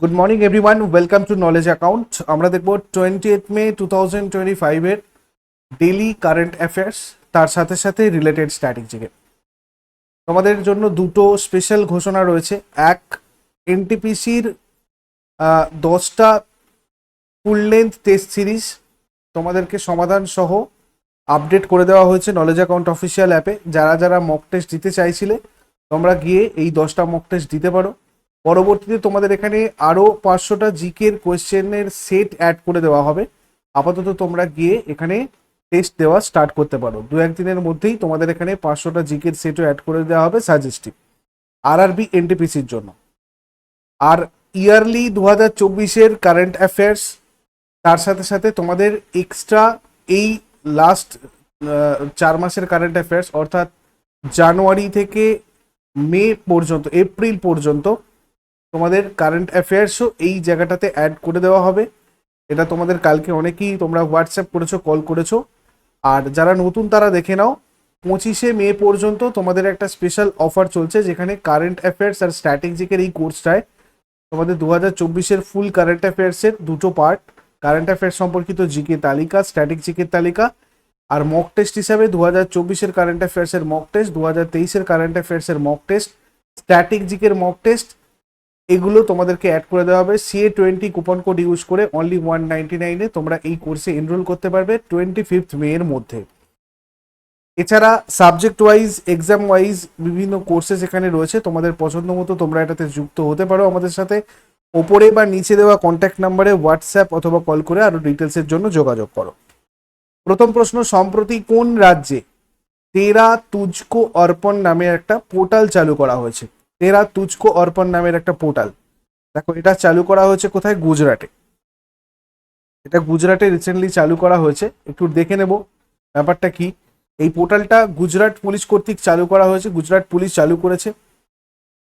Good morning everyone welcome to knowledge account আমরা দেখব twenty eight May two thousand twenty ফাইভের daily current affairs তার সাথে সাথে রিলেটেড স্ট্র্যাটেজিকে তোমাদের জন্য দুটো স্পেশাল ঘোষণা রয়েছে। এক এনটিপিসির দশটা ফুল লেন্থ টেস্ট সিরিজ তোমাদেরকে সমাধান সহ আপডেট করে দেওয়া হয়েছে নলেজ অ্যাকাউন্ট অফিসিয়াল অ্যাপে যারা যারা মক টেস্ট দিতে চাইছিলে, তোমরা গিয়ে এই দশটা মক টেস্ট দিতে পারো। পরবর্তীতে তোমাদের এখানে আরও পাঁচশোটা জিকের কোয়েশ্চেনের সেট অ্যাড করে দেওয়া হবে। আপাতত তোমরা গিয়ে এখানে টেস্ট দেওয়া স্টার্ট করতে পারো। দু একদিনের মধ্যেই তোমাদের এখানে পাঁচশোটা জিকের সেটও অ্যাড করে দেওয়া হবে সাজেস্টিভ। আর আরবি এনটিপিসির জন্য। আর ইয়ারলি দু হাজার চব্বিশের কারেন্ট অ্যাফেয়ার্স, তার সাথে সাথে তোমাদের এক্সট্রা এই লাস্ট চার মাসের কারেন্ট অ্যাফেয়ার্স, অর্থাৎ জানুয়ারি থেকে মে পর্যন্ত, এপ্রিল পর্যন্ত তোমাদের কারেন্ট অ্যাফেয়ার্সও এই জায়গাটাতে অ্যাড করে দেওয়া হবে। এটা তোমাদের কালকে অনেকেই তোমরা হোয়াটসঅ্যাপ করেছ কল করেছ। আর যারা নতুন তারা দেখে নাও, পঁচিশে মে পর্যন্ত তোমাদের একটা স্পেশাল অফার চলছে, যেখানে কারেন্ট অ্যাফেয়ার্স আর স্ট্র্যাটেজিকের এই কোর্সটায় তোমাদের দু হাজার চব্বিশের ফুল কারেন্ট অ্যাফেয়ার্সের দুটো পার্ট কারেন্ট অ্যাফেয়ার্স সম্পর্কিত জিকে তালিকা স্ট্যাটিক জিকের তালিকা, আর মক টেস্ট হিসাবে দু হাজার চব্বিশের কারেন্ট অ্যাফেয়ার্সের মক টেস্ট দু হাজার তেইশের কারেন্ট অ্যাফেয়ার্সের মক টেস্ট স্ট্যাটিক জিকের মক টেস্ট এগুলো তোমাদেরকে অ্যাড করে দেওয়া হবে। CA twenty coupon code use করে অনলি ওয়ান নাইনটি নাইনে তোমরা এই কোর্সে এনরোল করতে পারবে টোয়েন্টি ফিফথ মে এর মধ্যে। এছাড়া সাবজেক্ট ওয়াইজ এক্সাম ওয়াইজ বিভিন্ন কোর্সেস এখানে রয়েছে। তোমাদের পছন্দ মতো তোমরা এটাতে যুক্ত হতে পারো আমাদের সাথে। ওপরে বা নিচে দেওয়া কন্ট্যাক্ট নাম্বারে হোয়াটসঅ্যাপ অথবা কল করে আরও ডিটেলসের জন্য যোগাযোগ করো। প্রথম প্রশ্ন, সম্প্রতি কোন রাজ্যে তেরা তুজকো অর্পণ নামে একটা পোর্টাল চালু করা হয়েছে? তেরা তুজকো অর্পণ নামের একটা পোর্টাল। দেখো, এটা চালু করা হয়েছে কোথায়? গুজরাটে। এটা গুজরাটে রিসেন্টলি চালু করা হয়েছে। একটু দেখে নেব ব্যাপারটা কি। এই পোর্টালটা গুজরাট পুলিশ কর্তৃক চালু করা হয়েছে। গুজরাট পুলিশ চালু করেছে।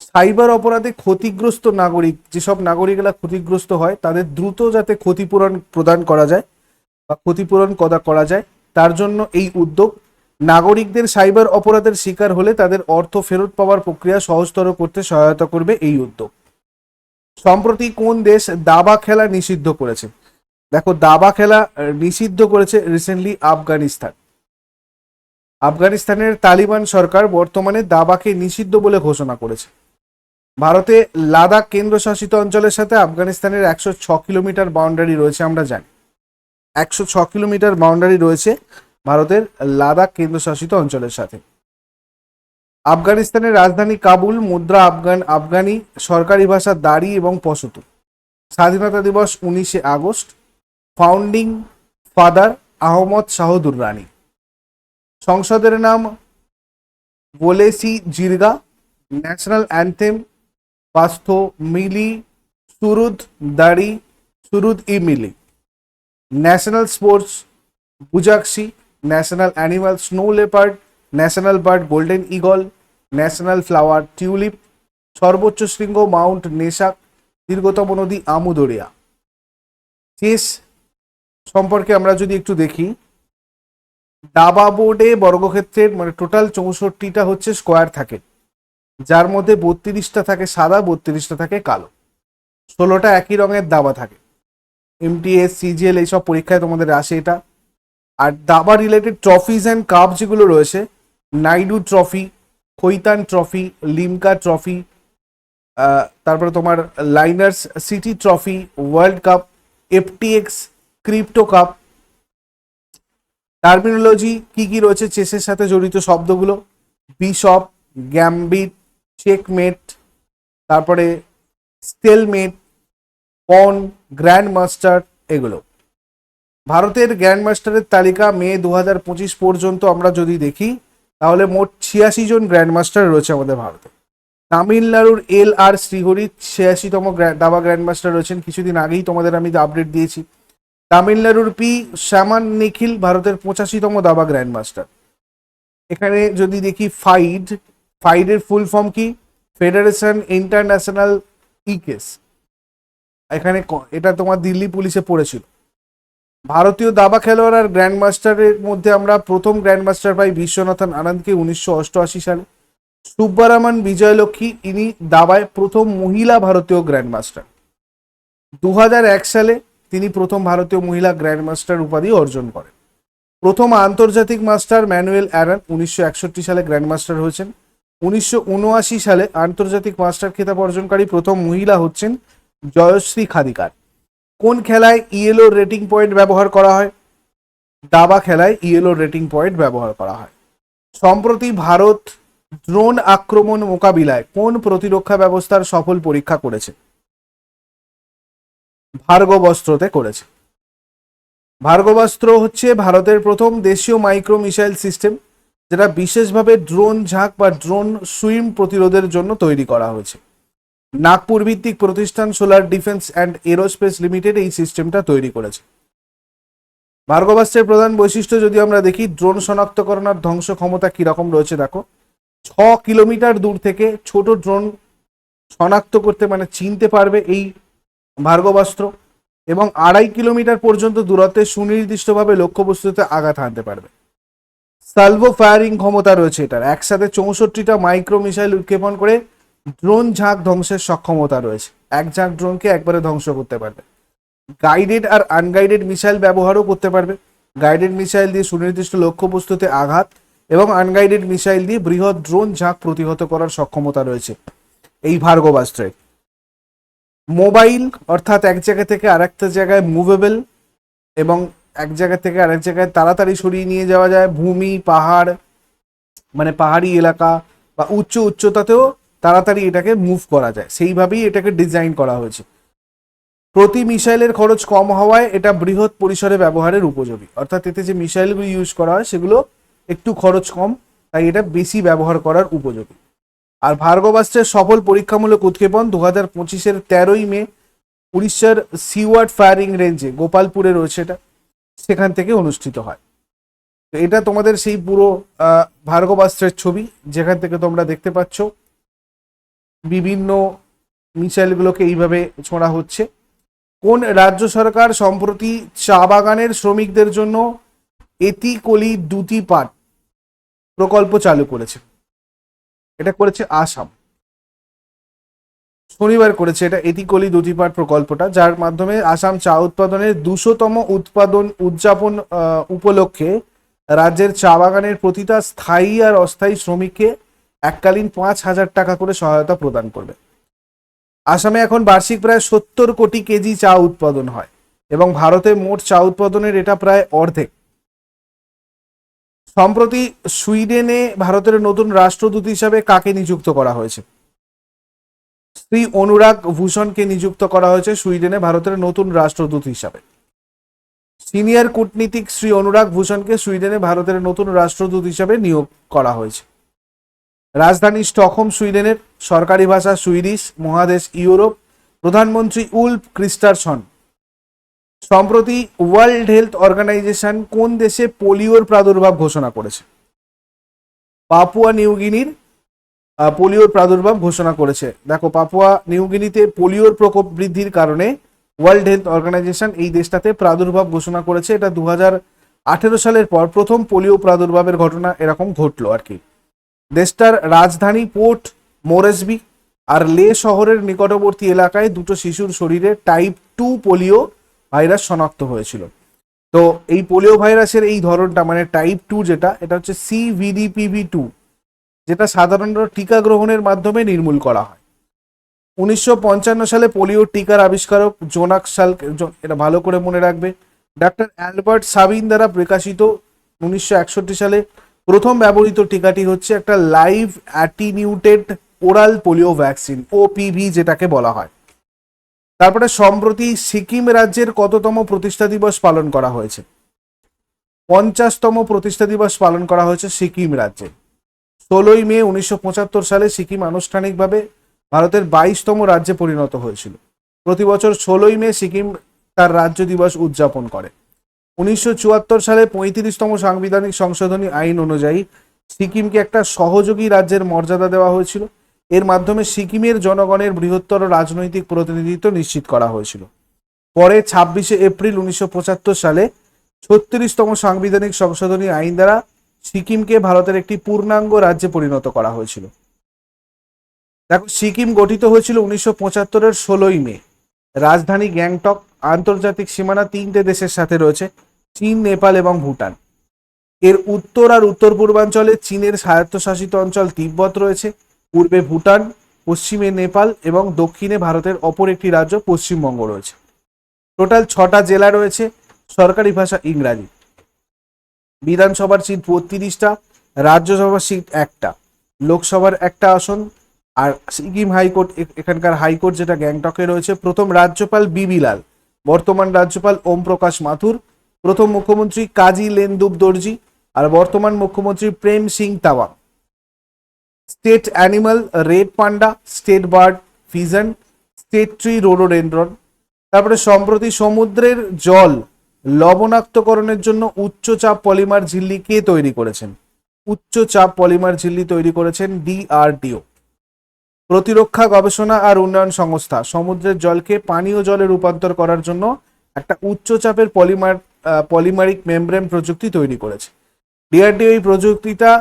সাইবার অপরাধে ক্ষতিগ্রস্ত নাগরিক, যেসব নাগরিকরা ক্ষতিগ্রস্ত হয়, তাদের দ্রুত যাতে ক্ষতিপূরণ প্রদান করা যায় বা ক্ষতিপূরণ কদা, করা যায়, তার জন্য এই উদ্যোগ নাগরিকদের সাইবার অপরাধের শিকার হলে তাদের অর্থ ফেরত পাওয়ার প্রক্রিয়া সহজতর করতে সহায়তা করবে এই উদ্যোগ। সম্প্রতি কোন দেশ দাবা খেলা নিষিদ্ধ করেছে? দেখো, দাবা খেলা নিষিদ্ধ করেছে রিসেন্টলি আফগানিস্তান। আফগানিস্তানের তালিবান সরকার বর্তমানে দাবাকে নিষিদ্ধ বলে ঘোষণা করেছে। ভারতে লাদাখ কেন্দ্রশাসিত অঞ্চলের সাথে আফগানিস্তানের একশো ছ কিলোমিটার বাউন্ডারি রয়েছে, আমরা জানি। একশো ছ কিলোমিটার বাউন্ডারি রয়েছে ভারতের লাদাখ কেন্দ্রশাসিত অঞ্চলের সাথে। আফগানিস্তানের রাজধানী কাবুল মুদ্রা আফগান আফগানি সরকারি ভাষা দাড়ি এবং পশতু। স্বাধীনতা দিবস উনিশে August. Founding father Ahmad Shah Durrani. সংসদের নাম গোলেসি জিরগা। ন্যাশনাল অ্যান্থেম পাস্থ মিলি সুরুদ দাড়ি সুরুদ ই মিলি। National sports Buzkashi national animal snow leopard, national bird golden eagle national flower tulip, সর্বোচ্চ শৃঙ্গ মাউন্ট নেশাক, দীর্ঘতম নদী আমুদরিয়া। চেস সম্পর্কে আমরা যদি একটু দেখি, দাবা বোর্ডে বর্গক্ষেত্রের মানে টোটাল চৌষট্টিটা হচ্ছে স্কোয়ার থাকে, যার মধ্যে বত্রিশটা থাকে সাদা, বত্রিশটা থাকে কালো। ষোলোটা একই রঙের দাবা থাকে। এমটিএস সিজিএল এইসব পরীক্ষায় তোমাদের আসে এটা। আর দাবা রিলেটেড ট্রফিজ অ্যান্ড কাপ যেগুলো রয়েছে, Naidu trophy Khaitan trophy Limca trophy তারপরে তোমার Linares city trophy world cup FTX crypto cup terminology কি কি রয়েছে চেসের সাথে জড়িত শব্দগুলো বিশপ গ্যাম্বিট চেকমেট তারপরে স্টেলমেট পন গ্র্যান্ড মাস্টার এগুলো। ভারতের গ্র্যান্ড মাস্টারের তালিকা মে দু পঁচিশ পর্যন্ত আমরা যদি দেখি, তাহলে মোট ছিয়াশি জন গ্র্যান্ড মাস্টার রয়েছে আমাদের ভারতে। তামিলনাড়ুর এল আর শ্রীহরি ছিয়াশিতম দাবা গ্র্যান্ড মাস্টার রয়েছেন। কিছুদিন আগেই তোমাদের আমি আপডেট দিয়েছি। তামিলনাড়ুর পি শ্যামান নিখিল ভারতের পঁচাশিতম দাবা গ্র্যান্ড মাস্টার এখানে যদি দেখি ফাইড, ফাইডের ফুল ফর্ম কি? ফেডারেশন ইন্টারন্যাশনাল ইকেস এখানে এটা তোমার দিল্লি পুলিশে পড়েছিল। ভারতীয় দাবা খেলোয়াড় আর গ্র্যান্ড মাস্টারের মধ্যে আমরা প্রথম গ্র্যান্ড মাস্টার পাই বিশ্বনাথন আনন্দকে উনিশশো অষ্টআশি সালে। সুব্বারামান বিজয়লক্ষ্মী, ইনি দাবায় প্রথম মহিলা ভারতীয় গ্র্যান্ড মাস্টার দু সালে তিনি প্রথম ভারতীয় মহিলা গ্র্যান্ড মাস্টার উপাধি অর্জন করেন। প্রথম আন্তর্জাতিক মাস্টার ম্যানুয়েল অ্যারন উনিশশো একষট্টি সালে গ্র্যান্ড মাস্টার হয়েছেন। উনিশশো উনআশি সালে আন্তর্জাতিক মাস্টার খেতাব অর্জনকারী প্রথম মহিলা হচ্ছেন জয়শ্রী খাদিকার। কোন খেলায় ইয়েলো রেটিং পয়েন্ট ব্যবহার করা হয়? দাবা খেলায় ইয়েলো রেটিং পয়েন্ট ব্যবহার করা হয়। সম্প্রতি ভারত ড্রোন আক্রমণ মোকাবিলায় কোন প্রতিরক্ষা ব্যবস্থার সফল পরীক্ষা করেছে? ভার্গবস্ত্রতে করেছে। ভার্গবাস্ত্র হচ্ছে ভারতের প্রথম দেশীয় মাইক্রো মিসাইল সিস্টেম, যেটা বিশেষভাবে ড্রোন ঝাঁক বা ড্রোন সুইম প্রতিরোধের জন্য তৈরি করা হয়েছে। নাগপুর ভিত্তিক প্রতিষ্ঠান solar defence and aerospace limited এই সিস্টেমটা তৈরি করেছে। ভার্গবাস্ত্রের প্রধান বৈশিষ্ট্য যদি আমরা দেখি ড্রোন শনাক্তকরণ আর ধ্বংস ক্ষমতা কীরকম রয়েছে, দেখো। ছ কিলোমিটার দূর থেকে ছোট ড্রোন শনাক্ত করতে মানে চিনতে পারবে এই ভার্গবাস্ত্র এবং আড়াই কিলোমিটার পর্যন্ত দূরত্বে সুনির্দিষ্টভাবে লক্ষ্যবস্তুতে আঘাত হানতে পারবে। সালভো ফায়ারিং ক্ষমতা রয়েছে এটার। একসাথে চৌষট্টিটা মাইক্রো মিসাইল উৎক্ষেপণ করে ড্রোন ঝাঁক ধ্বংসের সক্ষমতা রয়েছে। এক ঝাঁক ড্রোনকে একবারে ধ্বংস করতে পারবে। গাইডেড আর আনগাইডেড মিসাইল ব্যবহারও করতে পারবে। গাইডেড মিসাইল দিয়ে সুনির্দিষ্ট লক্ষ্যবস্তুতে আঘাত এবং আনগাইডেড মিসাইল দিয়ে বৃহৎ ড্রোন ঝাঁক প্রতিহত করার সক্ষমতা রয়েছে। এই ভার্গবাস্ত্রের মোবাইল, অর্থাৎ এক জায়গা থেকে আরেকটা জায়গায় মুভেবল এবং এক জায়গা থেকে আরেক জায়গায় তাড়াতাড়ি সরিয়ে নিয়ে যাওয়া যায়। ভূমি, পাহাড় মানে পাহাড়ি এলাকা বা উচ্চ উচ্চতাতেও তাড়াতাড়ি এটাকে মুভ করা যায়। সেইভাবেই এটাকে ডিজাইন করা হয়েছে। প্রতি মিসাইলের খরচ কম হওয়ায় এটা বৃহৎ পরিসরে ব্যবহারের উপযোগী। অর্থাৎ এতে যে মিসাইলগুলো ইউজ করা হয়, সেগুলো একটু খরচ কম, তাই এটা বেশি ব্যবহার করার উপযোগী। আর ভার্গবাস্ত্রের সফল পরীক্ষামূলক উৎক্ষেপণ দু হাজার পঁচিশের তেরোই মে, উড়িষ্যার সিওয়ার্ড ফায়ারিং রেঞ্জে গোপালপুরে রয়েছে এটা। সেখান থেকে অনুষ্ঠিত হয়। তো এটা তোমাদের সেই পুরো ভার্গবাস্ত্রের ছবি, যেখান থেকে তোমরা দেখতে পাচ্ছ। বিভিন্ন মিসাইলগুলোকে এইভাবে ছোঁড়া হচ্ছে। কোন রাজ্য সরকার সম্প্রতি চা বাগানের শ্রমিকদের জন্য এতি কলি দুটি পাট প্রকল্প চালু করেছে? এটা করেছে আসাম। শনিবার করেছে এটা এতিকলি দুটিপাট প্রকল্পটা, যার মাধ্যমে আসাম চা উৎপাদনের দুশোতম উৎপাদন উদযাপন উপলক্ষে রাজ্যের চা বাগানের প্রতিটা স্থায়ী আর অস্থায়ী শ্রমিককে এককালীন পাঁচ হাজার টাকা করে সহায়তা প্রদান করবে। আসামে এখন বার্ষিক প্রায় সত্তর কোটি কেজি চা উৎপাদন হয় এবং ভারতে মোট চা উৎপাদনের এটা প্রায় অর্ধেক। সম্প্রতি সুইডেনে ভারতের নতুন রাষ্ট্রদূত হিসাবে কাকে নিযুক্ত করা হয়েছে? শ্রী অনুরাগ ভূষণকে নিযুক্ত করা হয়েছে সুইডেনে ভারতের নতুন রাষ্ট্রদূত হিসাবে। সিনিয়র কূটনীতিক শ্রী অনুরাগ ভূষণকে সুইডেনে ভারতের নতুন রাষ্ট্রদূত হিসাবে নিয়োগ করা হয়েছে। রাজধানী স্টকহোম, সুইডেনের সরকারি ভাষা সুইডিশ মহাদেশ ইউরোপ, প্রধানমন্ত্রী উল্ফ ক্রিস্টারসন। সম্প্রতি ওয়ার্ল্ড হেলথ অর্গানাইজেশন কোন দেশে পোলিওর প্রাদুর্ভাব ঘোষণা করেছে? পাপুয়া নিউগিনির পোলিওর প্রাদুর্ভাব ঘোষণা করেছে। দেখো, পাপুয়া নিউগিনিতে পোলিওর প্রকোপ বৃদ্ধির কারণে ওয়ার্ল্ড হেলথ অর্গানাইজেশন এই দেশটাতে প্রাদুর্ভাব ঘোষণা করেছে। এটা দু সালের পর প্রথম পোলিও প্রাদুর্ভাবের ঘটনা এরকম ঘটলো আর কি। দেশটার রাজধানী পোর্ট মোরেসবি আর লে শহরের নিকটবর্তী এলাকায় দুটো শিশুর শরীরে টাইপ টু পোলিও ভাইরাস শনাক্ত হয়েছিল। তো এই পোলিও ভাইরাসের এই ধরনটা মানে টাইপ টু যেটা, এটা হচ্ছে সিভিডিপিভি টু, যেটা সাধারণত টিকা গ্রহণের মাধ্যমে নির্মূল করা হয়। উনিশশো পঞ্চান্ন সালে পোলিও টিকার আবিষ্কারক জোনাক সাল এটা ভালো করে মনে রাখবে, ডাক্তার অ্যালবার্ট সাবিন দ্বারা প্রকাশিত উনিশশো একষট্টি সালে প্রথম ব্যবহৃত টিকাটি হচ্ছে একটা live attenuated oral polio vaccine OPV যেটাকে বলা হয়। তারপরে সম্প্রতি সিকিম রাজ্যের কততম প্রতিষ্ঠা দিবস পালন করা হয়েছে? পঞ্চাশতম প্রতিষ্ঠা দিবস পালন করা হয়েছে সিকিম রাজ্যে। ষোলোই মে উনিশশো পঁচাত্তর সালে সিকিম আনুষ্ঠানিকভাবে ভারতের বাইশতম রাজ্যে পরিণত হয়েছিল। প্রতি বছর ষোলোই মে সিকিম তার রাজ্য দিবস উদযাপন করে। উনিশশো চুয়াত্তর সালে পঁয়ত্রিশতম সাংবিধানিক সংশোধনী আইন অনুযায়ী সিকিমকে একটা সহযোগী রাজ্যের মর্যাদা দেওয়া হয়েছিল। এর মাধ্যমে সিকিমের জনগণের বৃহত্তর রাজনৈতিক প্রতিনিধিত্ব নিশ্চিত করা হয়েছিল। পরে ছাব্বিশে এপ্রিল উনিশশো পঁচাত্তর সালে ছত্রিশতম সাংবিধানিক সংশোধনী আইন দ্বারা সিকিমকে ভারতের একটি পূর্ণাঙ্গ রাজ্যে পরিণত করা হয়েছিল। দেখো, সিকিম গঠিত হয়েছিল উনিশশো পঁচাত্তরের ষোলোই মে। রাজধানী গ্যাংটক আন্তর্জাতিক সীমানা তিনটে দেশের সাথে রয়েছে। চীন, নেপাল এবং ভুটান। এর উত্তর আর উত্তর পূর্বাঞ্চলে চীনের স্বায়ত্তশাসিত অঞ্চল তিব্বত রয়েছে। পূর্বে ভুটান, পশ্চিমে নেপাল এবং দক্ষিণে ভারতের অপর একটি রাজ্য পশ্চিমবঙ্গ রয়েছে। টোটাল ছটা জেলা রয়েছে, সরকারি ভাষা ইংরাজি। বিধানসভার সিট বত্রিশটা, রাজ্যসভার সিট একটা, লোকসভার একটা আসন আর সিকিম হাইকোর্ট এখানকার হাইকোর্ট যেটা গ্যাংটকে রয়েছে। প্রথম রাজ্যপাল বিবি লাল, বর্তমান রাজ্যপাল ওম প্রকাশ মাথুর প্রথম মুখ্যমন্ত্রী কাজী লেনদুব দর্জি আর বর্তমান মুখ্যমন্ত্রী প্রেম সিং তাওয়া। State animal red panda, state bird pheasant, state tree rhododendron. তারপরে সম্প্রতি সমুদ্রের জল লবণাক্তকরণের জন্য উচ্চচাপ পলিমার ঝিল্লি কে তৈরি করেছেন? উচ্চচাপ পলিমার ঝিল্লি তৈরি করেছেন ডিআরডিও প্রতিরক্ষা গবেষণা আর উন্নয়ন সংস্থা, সমুদ্রের জলকে পানীয় জলে রূপান্তর করার জন্য একটা উচ্চচাপের পলিমার পলিমারিক মেমব্রেন প্রযুক্তি তৈরি করেছে। ডিআরডিও এই প্রযুক্তিটা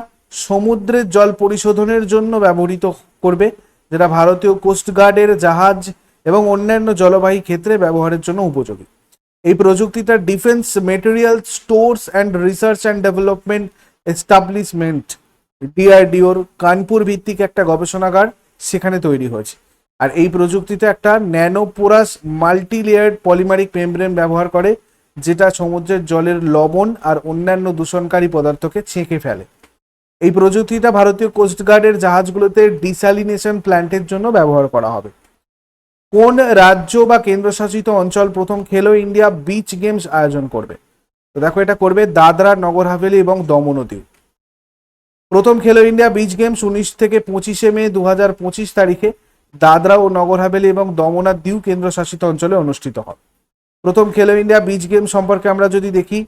সমুদ্রের জল পরিশোধনের জন্য ব্যবহৃত করবে, যেটা ভারতীয় কোস্টগার্ডের জাহাজ এবং অন্যান্য জলবাহী ক্ষেত্রে ব্যবহারের জন্য উপযোগী। এই প্রযুক্তিটা defence materials stores and research and development establishment ডিআরডিওর Kanpur ভিত্তিক একটা গবেষণাগার সেখানে তৈরি হয়েছে। আর এই প্রযুক্তিতে একটা nanoporous multi layered polymeric membrane ব্যবহার করে যেটা সমুদ্রের জলের লবণ আর অন্যান্য দূষণকারী পদার্থকে ছেঁকে ফেলে। এই প্রযুক্তিটা ভারতীয় কোস্টগার্ডের জাহাজগুলোতে ডিসালিনেশন প্ল্যান্টের জন্য ব্যবহার করা হবে। কোন রাজ্য বা কেন্দ্রশাসিত অঞ্চল প্রথম খেলো ইন্ডিয়া বিচ গেমস আয়োজন করবে? তো দেখো এটা করবে দাদরা, নগর হাভেলি এবং দমন প্রথম খেলো ইন্ডিয়া বিচ গেমস উনিশ থেকে পঁচিশে মে দু হাজার পঁচিশ তারিখে দাদরা ও নগর হাভেলি এবং দমন দিউ কেন্দ্রশাসিত অঞ্চলে অনুষ্ঠিত হয়। প্রথম খেলো ইন্ডিয়া বিচ গেম সম্পর্কে আমরা যদি দেখি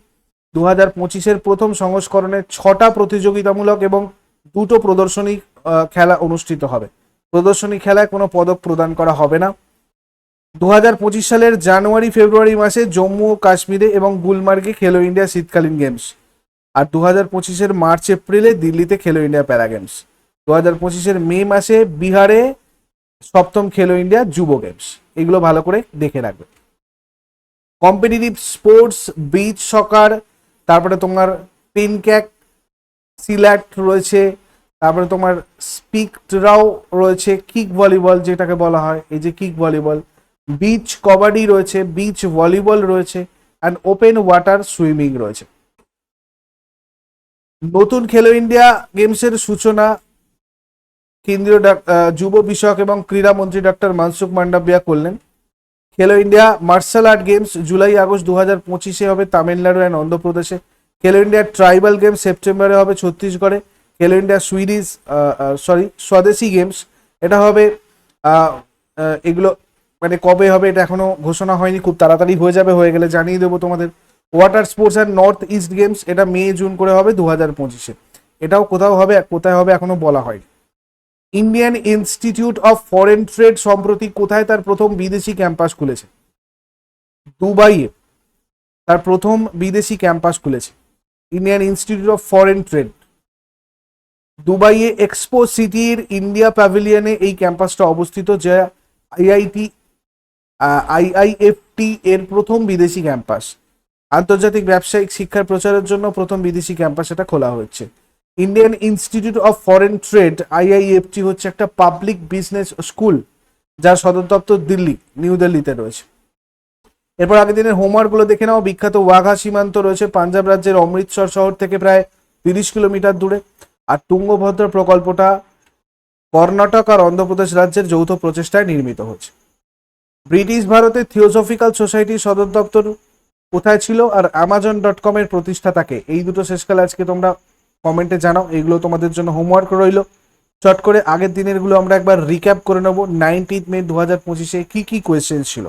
দু হাজার পঁচিশের প্রথম সংস্করণে ছটা প্রতিযোগিতামূলক এবং দুটো প্রদর্শনী খেলা অনুষ্ঠিত হবে। প্রদর্শনী খেলায় কোনো পদক প্রদান করা হবে না। দু হাজার পঁচিশ সালের জানুয়ারি, ফেব্রুয়ারি মাসে জম্মু ও কাশ্মীরে এবং গুলমার্গে খেলো ইন্ডিয়া শীতকালীন গেমস আর দু হাজার পঁচিশের মার্চ, এপ্রিলে দিল্লিতে খেলো ইন্ডিয়া প্যারা গেমস দু হাজার পঁচিশের মে মাসে বিহারে সপ্তম খেলো ইন্ডিয়া যুব গেমস এগুলো ভালো করে দেখে রাখবে। কম্পিটিটিভ স্পোর্টস বিচ সকার তারপরে তোমার পেনক্যাক সিল্যাট রয়েছে, তারপরে তোমার স্পিকরাও রয়েছে কিক ভলিবল যেটাকে বলা হয়, এই যে কিক ভলিবল বিচ কবাডি রয়েছে বিচ ভলিবল রয়েছে অ্যান্ড ওপেন ওয়াটার সুইমিং রয়েছে। নতুন খেলো ইন্ডিয়া গেমসের সূচনা, কেন্দ্রীয় যুব বিষয়ক এবং ক্রীড়ামন্ত্রী ডক্টর মানসুখ মান্ডাভিয়া করলেন। Khelo India martial art games July August দু হাজার পঁচিশে হবে তামিলনাড়ু অ্যান্ড অন্ধ্রপ্রদেশে। খেলো ইন্ডিয়া ট্রাইবাল গেমস সেপ্টেম্বরে হবে ছত্তিশগড়ে। Khelo India Swedish sorry Swadeshi games এটা হবে এগুলো মানে কবে হবে এটা এখনও ঘোষণা হয়নি, খুব তাড়াতাড়ি হয়ে যাবে, হয়ে গেলে জানিয়ে দেবো তোমাদের। Water sports and north east games এটা মে, জুন করে হবে দু হাজার পঁচিশে। এটাও কোথাও হবে, কোথায় হবে এখনও বলা হয়নি। Indian Institute of Foreign Trade সম্প্রতি কোথায় তার প্রথম বিদেশি ক্যাম্পাস খুলেছে? দুবাইয়ে তার প্রথম বিদেশি ক্যাম্পাস খুলেছে। Indian Institute of Foreign Trade দুবাইয়ে এক্সপো সিটির ইন্ডিয়া প্যাভিলিয়নে এই ক্যাম্পাসটা অবস্থিত, যা আইআইটি আইআইএফটি এর প্রথম বিদেশি ক্যাম্পাস। আন্তর্জাতিক ব্যবসায়িক শিক্ষার প্রচারের জন্য প্রথম বিদেশি ক্যাম্পাস এটা খোলা হচ্ছে Indian Institute of Foreign Trade IIFT হচ্ছে একটা পাবলিক বিজনেস স্কুল যার সদর দপ্তর দিল্লি নিউ দিল্লিতে রয়েছে। এরপর আগের দিনের হোমওয়ার্কগুলো দেখে নাও। বিখ্যাত ওয়াঘা সীমান্ত রয়েছে। পাঞ্জাব রাজ্যের অমৃতসর শহর থেকে প্রায় তিরিশ কিলোমিটার দূরে। আর তুঙ্গভদ্র প্রকল্পটা কর্ণাটক আর অন্ধ্রপ্রদেশ রাজ্যের যৌথ প্রচেষ্টায় নির্মিত হচ্ছে। ব্রিটিশ ভারতের থিওসফিক্যাল সোসাইটির সদর দপ্তর কোথায় ছিল? আর অ্যামাজন ডট কমের প্রতিষ্ঠাতাকে এই দুটো শেষকালে আজকে তোমরা কমেন্টে জানাও, এগুলো তোমাদের জন্য হোমওয়ার্ক রইল। চট করে আগের দিনেরগুলো আমরা একবার রিক্যাপ করে নেব। নাইনটিন মে দু হাজার পঁচিশে কি কি কোয়েশ্চেন ছিল?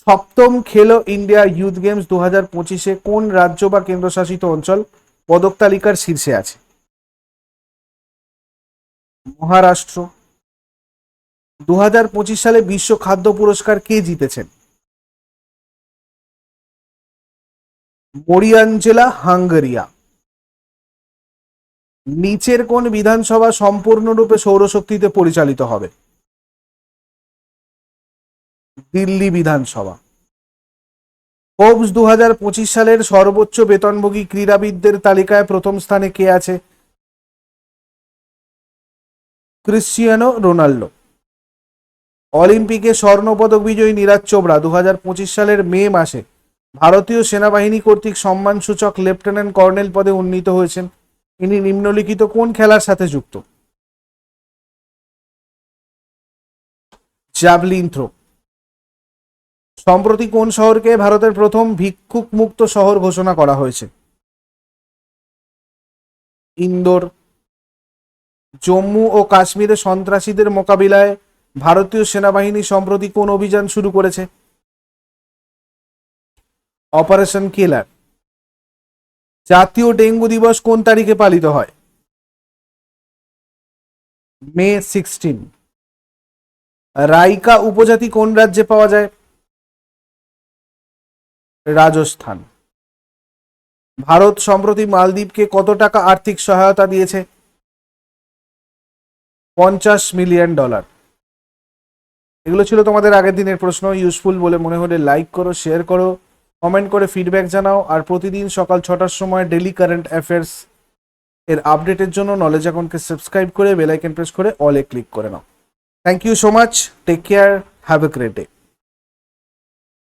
সপ্তম খেলো ইন্ডিয়া ইউথ গেমস দু হাজার পঁচিশে কোন রাজ্য বা কেন্দ্রশাসিত অঞ্চল পদক তালিকার শীর্ষে আছে? মহারাষ্ট্র। দু হাজার পঁচিশ সালে বিশ্ব খাদ্য পুরস্কার কে জিতেছেন? মরিয়াঞ্জেলা, হাঙ্গেরিয়া। নিচের কোন বিধানসভা সম্পূর্ণরূপে সৌরশক্তিতে পরিচালিত হবে। দিল্লি বিধানসভা। ফোর্বস দু সালের সর্বোচ্চ বেতনভোগী ক্রীড়াবিদদের তালিকায় প্রথম স্থানে কে আছে? Cristiano Ronaldo. অলিম্পিকে স্বর্ণপদক বিজয়ী নীরাজ চোপড়া দু হাজার পঁচিশ সালের মে মাসে ভারতীয় সেনাবাহিনী কর্তৃক সম্মানসূচক লেফটেন্যান্ট কর্নেল পদে উন্নীত হয়েছেন। ইনি নিম্নলিখিত কোন খেলার সাথে যুক্ত? Javelin throw. সম্প্রতি কোন শহরকে ভারতের প্রথম ভিক্ষুক মুক্ত শহর ঘোষণা করা হয়েছে? ইন্দোর। জম্মু ও কাশ্মীরে সন্ত্রাসীদের মোকাবিলায় ভারতীয় সেনাবাহিনী সম্প্রতি কোন অভিযান শুরু করেছে? Operation killer. জাতীয় ডেঙ্গু দিবস কোন তারিখে পালিত হয়? May sixteen. রাইকা উপজাতি কোন রাজ্যে পাওয়া যায়? রাজস্থান। ভারত সম্প্রতি মালদ্বীপকে কত টাকা আর্থিক সহায়তা দিয়েছে? পঞ্চাশ মিলিয়ন ডলার। এগুলো ছিল তোমাদের আগের দিনের প্রশ্ন। ইউজফুল বলে মনে হলে লাইক করো, শেয়ার করো। কমেন্ট করে ফিডব্যাক জানাও। আর প্রতিদিন সকাল ছটার সময় ডেলি কারেন্ট অ্যাফেয়ার্স এর আপডেটের জন্য নলেজ অ্যাকাউন্টকে সাবস্ক্রাইব করে বেলাইকেন প্রেস করে অলে ক্লিক করে নাও। Thank you so much take care have a great day